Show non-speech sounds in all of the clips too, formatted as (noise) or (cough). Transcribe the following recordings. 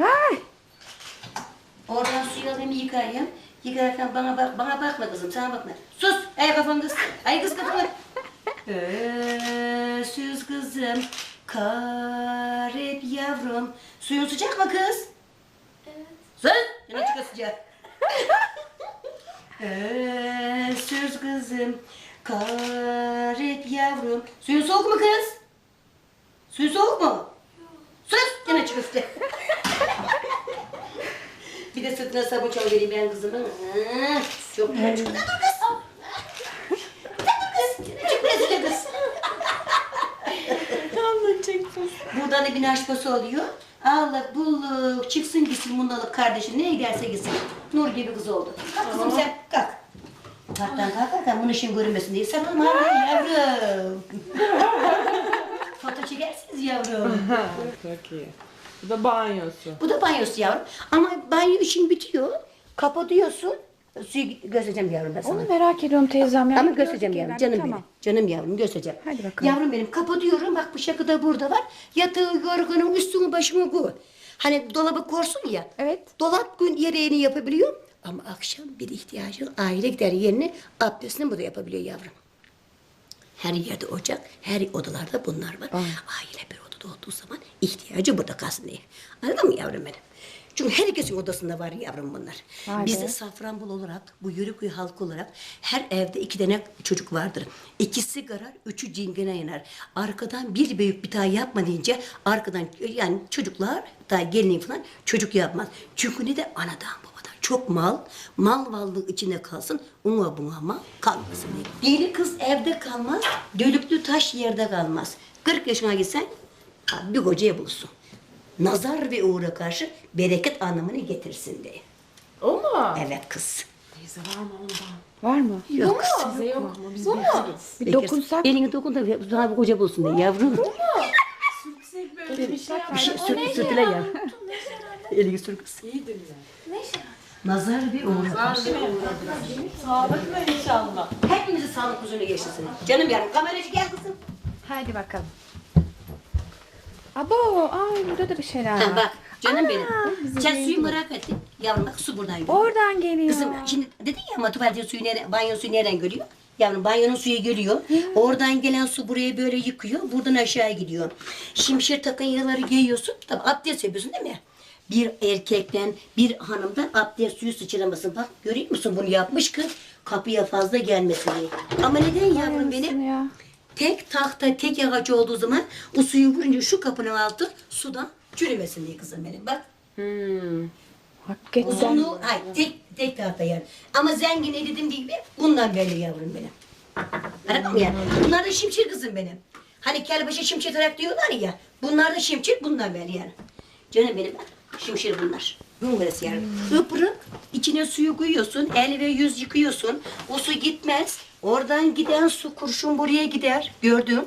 Ay. Oradan suyu alayım yıkayayım. Yıkarken bana bak, bana bakma kızım, sana bakma. Sus, ay kafan kız. Ay kız kafanı. (laughs) Ösüz kızım, karep yavrum. Suyun sıcak mı kız? Evet. Sus, yine çıkar sıcak. (laughs) Ösüz kızım, karep yavrum. Suyun soğuk mu kız? Suyun soğuk mu? Sus, yine sıcak. Bir de sırtına sabun çal vereyim ben kızımın. Çok güzel. Dur kız. Dur kız. Çık. Buradan da bir naşpası oluyor. Allah bulluk çıksın gitsin bundalık kardeşi ne giderse gitsin. Nur gibi kız oldu. Kalk kızım sen kalk. Kalk lan kalk kalk. Bunun işin görünmesin diye. Oğlum hadi yavrum. (laughs) Yavrum. Çok iyi. Bu da banyosu. Bu da banyosu yavrum. Ama banyo işin bitiyor. Kapatıyorsun. Suyu göstereceğim yavrum ben sana. Onu merak ediyorum teyzem ya. Ama göstereceğim yavrum. Canım benim. Canım yavrum göstereceğim. Hadi bakalım. Yavrum benim kapatıyorum. Bak bu şakı da burada var. Yatağı yorganın üstünü başımı koy. Hani dolabı korsun ya. Evet. Dolap gün yereğini yapabiliyor. Ama akşam bir ihtiyacı aile gider yerine abdestini bu da yapabiliyor yavrum. Her yerde ocak, her odalarda bunlar var. Aile bir odada olduğu zaman ihtiyacı burada kalsın diye. Anladın mı yavrum benim? Çünkü herkesin odasında var yavrum bunlar. Vay Biz be. Safranbolu olarak, bu Yörükköy halkı olarak her evde iki tane çocuk vardır. İkisi karar, üçü cingene yanar. Arkadan bir büyük bir daha yapma deyince arkadan yani çocuklar daha gelin falan çocuk yapmaz. Çünkü ne de anadan çok mal, mal varlığı içinde kalsın, una buna mal kalmasın. Deli kız evde kalmaz, dölüklü taş yerde kalmaz. 40 yaşına gitsen bir kocaya bulursun. Nazar ve uğra karşı bereket anlamını getirsin diye. O mu? Evet kız. Teyze var mı ondan? Var mı? Yok yok mu? Biz bekleriz. Bir dokunsak. Elini dokun da sana bir koca bulsun diye yavrum. Sürtsek böyle bir şey Bir şey sür, sürtüle ya. Elini sür kız. İyi dinle. Nazar ve uğra. Sağlıkla inşallah. Hepimizi sağlık huzuruna yaşasın. Canım yavrum kameracı gel kızım. Hadi bakalım. Abo, ay burada da bir şeyler var. Ha, bak canım benim. bizi Sen suyu merak ettin. Yavrum bak su buradan geliyor. Oradan geliyor. Kızım şimdi dedin ya ama tuvalete suyu nereden, banyo suyu nereden geliyor? Yavrum banyonun suyu geliyor. Oradan gelen su buraya böyle yıkıyor. Buradan aşağı gidiyor. Şimşir takın yağları giyiyorsun. Tabi abdest yapıyorsun değil mi? Bir erkekten, bir hanımdan abdest suyu sıçramasın. Bak görüyor musun bunu yapmış ki kapıya fazla gelmesin diye. Ama neden yavrum benim? Ya. Tek tahta, tek ağacı olduğu zaman o suyu vurunca şu kapının altı sudan çürümesin diye kızım benim. Bak. Hmm. Hakikaten. Uzunluğu, ay tek, tek tahta yani. Ama zengin dediğim gibi bundan böyle yavrum benim. Anladın mı yani? Bunlar da şimşir kızım benim. Hani kelbaşı şimşir tarak diyorlar ya. Bunlar da şimşir bundan böyle yani. Canım benim şimşir bunlar. Bunlarız yani. Öpürüp içine suyu koyuyorsun. El ve yüz yıkıyorsun. O su gitmez. Oradan giden su kurşun buraya gider. Gördün.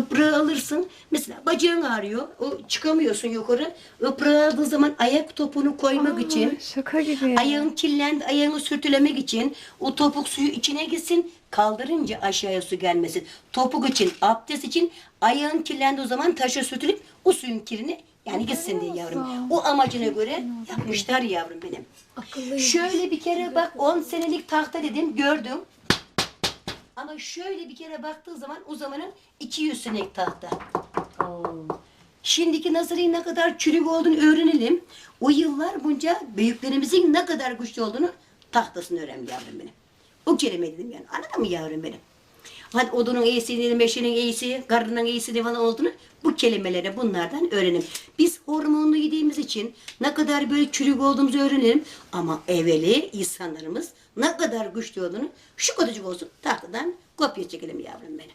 Iprığı alırsın. Mesela bacağın ağrıyor. O çıkamıyorsun yukarı. Iprığı aldığın zaman ayak topunu koymak için. Şaka gibi. Ayağın kirlendi, ayağını sürtülemek için o topuk suyu içine gitsin, kaldırınca aşağıya su gelmesin. Topuk için, abdest için ayağın kirlendi o zaman taşa sürtülüp o suyun kirini yani gitsin diye yavrum. O amacına göre yapmışlar yavrum benim. Şöyle bir kere bak 10 senelik tahta dedim gördüm. Ama şöyle bir kere baktığı zaman o zamanın 200 senelik tahta. Şimdiki Nazır'ın ne kadar çürük olduğunu öğrenelim. O yıllar boyunca büyüklerimizin ne kadar güçlü olduğunu tahtasını öğren yavrum benim. O kelime dedim yani. Anladın mı yavrum benim? Hadi odunun iyisi, meşenin iyisi, karnının iyisi ne falan olduğunu bu kelimeleri bunlardan öğrenelim. Biz hormonlu yediğimiz için ne kadar böyle çürük olduğumuzu öğrenelim. Ama evveli insanlarımız ne kadar güçlü olduğunu şu kadarcık olsun tahtadan kopya çekelim yavrum benim.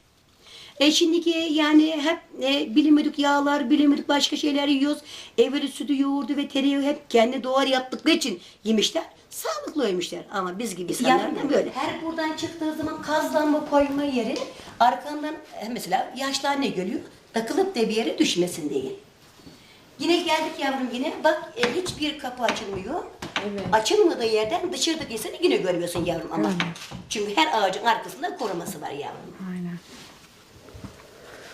E şimdiki yani hep e, bilinmedik yağlar, bilinmedik başka şeyler yiyoruz. Evveli sütü, yoğurdu ve tereyağı hep kendi doğal yaptıkları için yemişler. Sağlıklı yemişler ama biz gibi insanlar da böyle. Her buradan çıktığı zaman kazlanma koyma yeri arkandan e, mesela yaşlı anne geliyor takılıp da bir yere düşmesin diye. Yine geldik yavrum yine bak e, hiçbir kapı açılmıyor. Evet. Açılmadığı yerden dışarıdaki insanı yine görmüyorsun yavrum ama. Çünkü her ağacın arkasında koruması var yavrum. Aynen.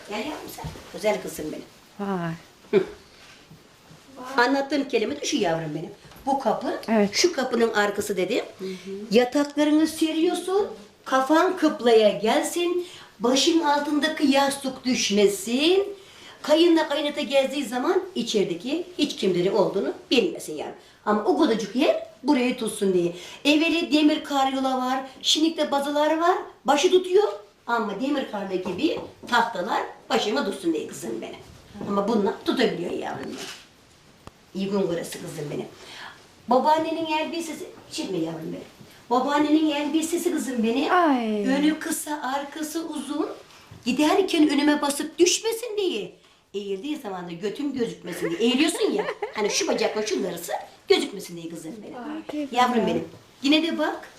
Gel yavrum sen. Güzel kızım benim. Vay. Anlattığım kelime de şu yavrum benim. Bu kapı, Evet. şu kapının arkası dedim. Yataklarını seriyorsun, kafan kıblaya gelsin, başın altındaki yastık düşmesin. Kayınla kaynata gezdiği zaman içerideki hiç kimleri olduğunu bilmesin yani. Ama o kadarcık yer burayı tutsun diye. Evveli demir karyola var, şinikte bazılar var, başı tutuyor. Ama demir karlı gibi tahtalar başıma tutsun diye kızım benim. Ama bunlar tutabiliyor yavrum. İyi gün burası kızım benim. Babaannenin elbisesi, şimdi yavrum benim. Babaannenin elbisesi kızım benim. Ay. Önü kısa, arkası uzun. Giderken önüme basıp düşmesin diye. Eğildiği zaman da götüm gözükmesin diye. Eğiliyorsun ya, (laughs) hani şu bacakla şunun arası gözükmesin diye kızım benim. Ay, Yavrum benim. Yine de bak.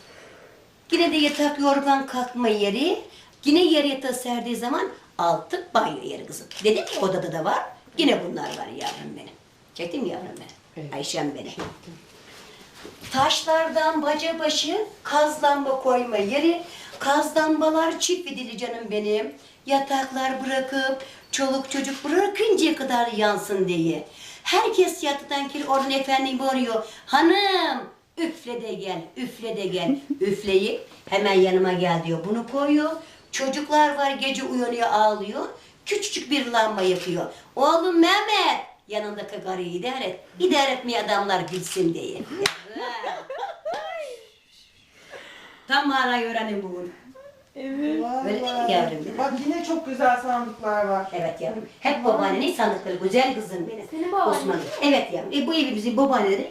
Yine de yatak yorgan kalkma yeri. Yine yer yatağı serdiği zaman altı banyo yeri kızım. Dedim ya odada da var. Yine bunlar var yavrum benim. Çektin mi yavrum benim? Evet. Ayşem benim. Taşlardan baca başı kaz lamba koyma yeri. Kaz lambalar çift fidili canım benim. Yataklar bırakıp çoluk çocuk bırakıncaya kadar yansın diye. Herkes yatıdan kiri oradan efendim bağırıyor. Hanım üfle de gel, üfle de gel. (laughs) Üfleyip hemen yanıma gel diyor. Bunu koyuyor. Çocuklar var gece uyanıyor ağlıyor. Küçücük bir lamba yakıyor. Oğlum Mehmet yanındaki karıyı idare et. İdare etmeye adamlar bilsin diye. Tam manayı öğrenin bugün. Evet. Öyle değil mi yavrum benim? Bak yine çok güzel sandıklar var. Evet yavrum. Hep babaannenin sandıkları güzel kızım benim. Senin babaannen. Osman. Evet yavrum. E, bu evimizin babaanneleri